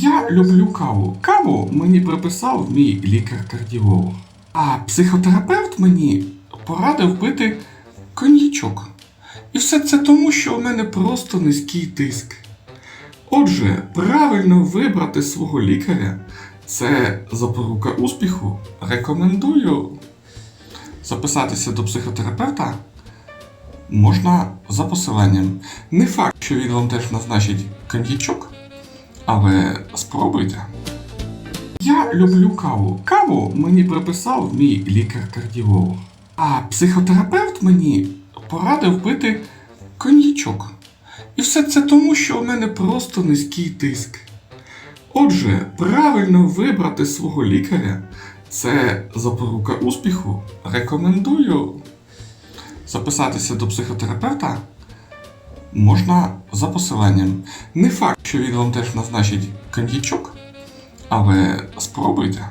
Я люблю каву. Каву мені приписав мій лікар-кардіолог. А психотерапевт мені порадив пити коньячок. І все це тому, що у мене просто низький тиск. Отже, правильно вибрати свого лікаря це запорука успіху. Рекомендую записатися до психотерапевта можна за посиланням. Не факт, що він вам теж назначить коньячок, але спробуйте. Я люблю каву. Каву мені приписав мій лікар-кардіолог. А психотерапевт мені порадив пити коньячок. І все це тому, що у мене просто низький тиск. Отже, правильно вибрати свого лікаря це запорука успіху. Рекомендую записатися до психотерапевта можна за посиланням. Не факт, що він вам теж назначить коньячок, але спробуйте.